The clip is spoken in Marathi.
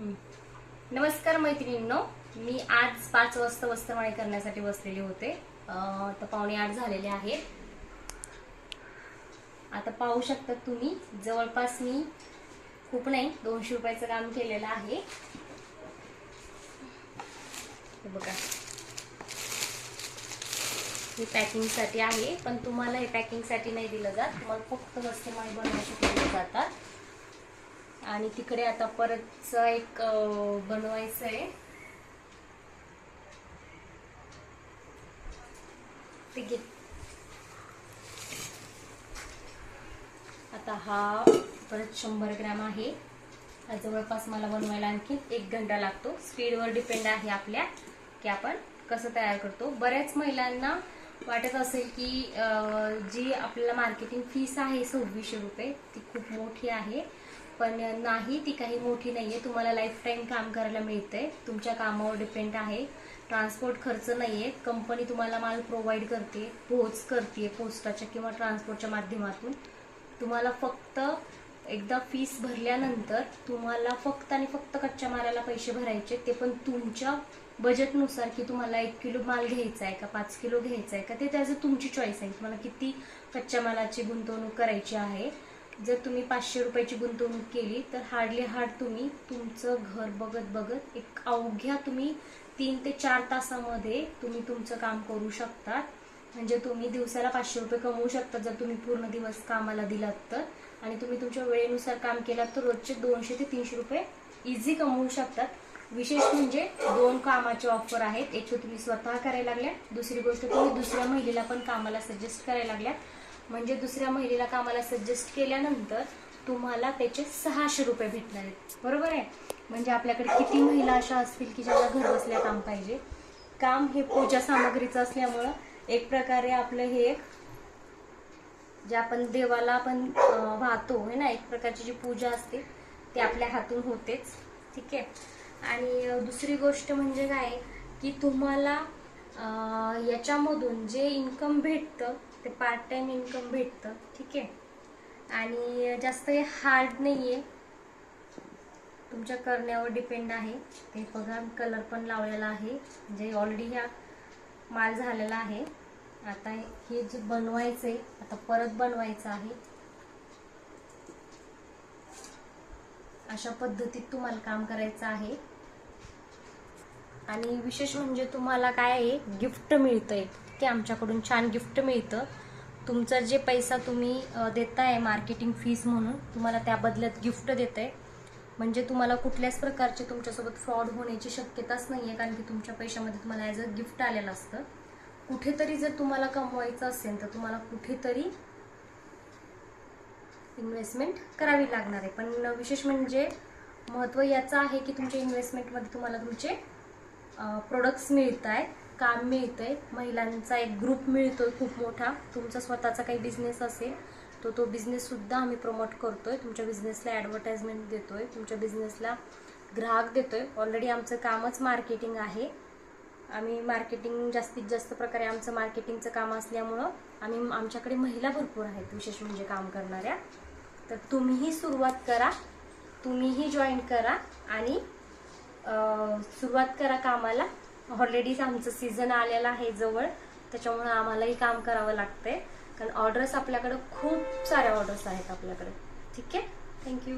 नमस्कार मैत्रिणींनो. मी आज पाच वाजता वस्त्रमाळी करण्यासाठी बसलेले होते. तर पावणे आठ झालेले आहेत. आता पाहू शकता तुम्ही जवळपास मी खूप नाही दोनशे रुपयाचं काम केलेलं आहे. बघा. हे पॅकिंगसाठी आहे पण तुम्हाला हे पॅकिंगसाठी नाही दिलं जात. तुम्हाला फक्त वस्त्रमाळी बनवण्यासाठी दिलं जातात. आणि तिकडे आता परतच एक बनवायचं आहे ते घे. आता हा परत शंभर ग्रॅम आहे. जवळपास मला बनवायला आणखी एक घंटा लागतो. स्पीडवर डिपेंड आहे आपल्या की आपण कसं तयार करतो. बऱ्याच महिलांना वाटत असेल की जी आपल्याला मार्केटिंग फीस आहे सव्वीसशे रुपये ती खूप मोठी आहे. पण नाही ती काही मोठी नाही आहे तुम्हाला लाईफ टाईम काम करायला मिळतंय. तुमच्या कामावर डिपेंड आहे. ट्रान्सपोर्ट खर्च नाही आहे कंपनी तुम्हाला माल प्रोव्हाइड करते पोच करते पोस्टाच्या किंवा ट्रान्सपोर्टच्या माध्यमातून. तुम्हाला फक्त एकदा फीस भरल्यानंतर तुम्हाला फक्त आणि फक्त कच्च्या मालाला पैसे भरायचे ते पण तुमच्या बजेटनुसार की तुम्हाला एक किलो माल घ्यायचा आहे का पाच किलो घ्यायचा आहे का ते त्याचं तुमची चॉईस आहे. तुम्हाला किती कच्च्या मालाची गुंतवणूक करायची आहे जर तुम्ही पाचशे रुपयाची गुंतवणूक केली तर हार्डली हार्ड तुम्ही तुमचं घर बघत बघत एक अवघ्या तुम्ही तीन ते चार तासामध्ये तुम्ही तुमचं काम करू शकतात. म्हणजे तुम्ही दिवसाला पाचशे रुपये कमवू शकता जर तुम्ही पूर्ण दिवस कामाला दिलात तर. आणि तुम्ही तुमच्या वेळेनुसार काम केलात तर रोजचे दोनशे ते तीनशे रुपये इझी कमवू शकतात. विशेष म्हणजे दोन कामाचे ऑफर आहेत. एक तर तुम्ही स्वतः करायला लागल्या दुसरी गोष्ट तुम्ही दुसऱ्या महिलेला पण कामाला सजेस्ट करायला लागल्या म्हणजे दुसऱ्या महिलेला कामाला सजेस्ट केल्यानंतर तुम्हाला त्याचे सहाशे रुपये भेटणार आहेत. बरोबर आहे? म्हणजे आपल्याकडे किती महिला अशा असतील की ज्यांना घर बसल्या काम पाहिजे? काम हे पूजा सामग्रीचं असल्यामुळं एक प्रकारे आपलं हे एक जे आपण देवाला आपण वाहतो हे ना एक प्रकारची जी पूजा असते ती आपल्या हातून होतेच. ठीक आहे? आणि दुसरी गोष्ट म्हणजे काय की तुम्हाला याच्यामधून जे इन्कम भेटतं ते पार्ट टाइम इन्कम भेटतं ठीक आहे? आणि जास्त हे हार्ड नाही आहे तुमच्या करण्यावर डिपेंड आहे. ते बघा कलर पण लावलेला आहे. म्हणजे ऑलरेडी ह्या माल झालेला आहे. आता हे जे बनवायचंय आता परत बनवायचं आहे. अशा पद्धतीत तुम्हाला काम करायचं आहे. आणि विशेष म्हणजे तुम्हाला काय आहे गिफ्ट मिळतंय. की आमच्याकडून छान गिफ्ट मिळतं. तुमचा जे पैसा तुम्ही देताय मार्केटिंग फीस म्हणून तुम्हाला त्या बदल्यात गिफ्ट देत आहे म्हणजे तुम्हाला कुठल्याच प्रकारचे तुमच्यासोबत फ्रॉड होण्याची शक्यताच नाही आहे कारण की तुमच्या पैशामध्ये तुम्हाला ॲज अ गिफ्ट आलेलं असतं. कुठेतरी जर तुम्हाला कमवायचं असेल तर तुम्हाला कुठेतरी इन्व्हेस्टमेंट करावी लागणार आहे. पण विशेष म्हणजे महत्त्व याचं आहे की तुमच्या इन्व्हेस्टमेंटमध्ये तुम्हाला तुमचे प्रोडक्ट्स मिळत आहे काम मिळतंय महिलांचा एक ग्रुप मिळतो आहे खूप मोठा. तुमचा स्वतःचा काही बिझनेस असेल तो तो बिझनेससुद्धा आम्ही प्रमोट करतो आहे तुमच्या बिझनेसला ॲडव्हर्टाइजमेंट आहे तुमच्या बिझनेसला ग्राहक देतो आहे ऑलरेडी आमचं कामच मार्केटिंग आहे. आम्ही मार्केटिंग जास्तीत जास्त प्रकारे आमचं मार्केटिंगचं काम असल्यामुळं आम्ही आमच्याकडे महिला भरपूर आहेत विशेष म्हणजे काम करणाऱ्या. तर तुम्हीही सुरुवात करा तुम्हीही जॉईन करा आणि सुरुवात करा कामाला. ऑलरेडीच आमचं सीझन आलेलं आहे जवळ. त्याच्यामुळं आम्हालाही काम करावं लागतंय. कारण ऑर्डर्स आपल्याकडं खूप साऱ्या ऑर्डर्स आहेत आपल्याकडे. ठीक आहे? थँक्यू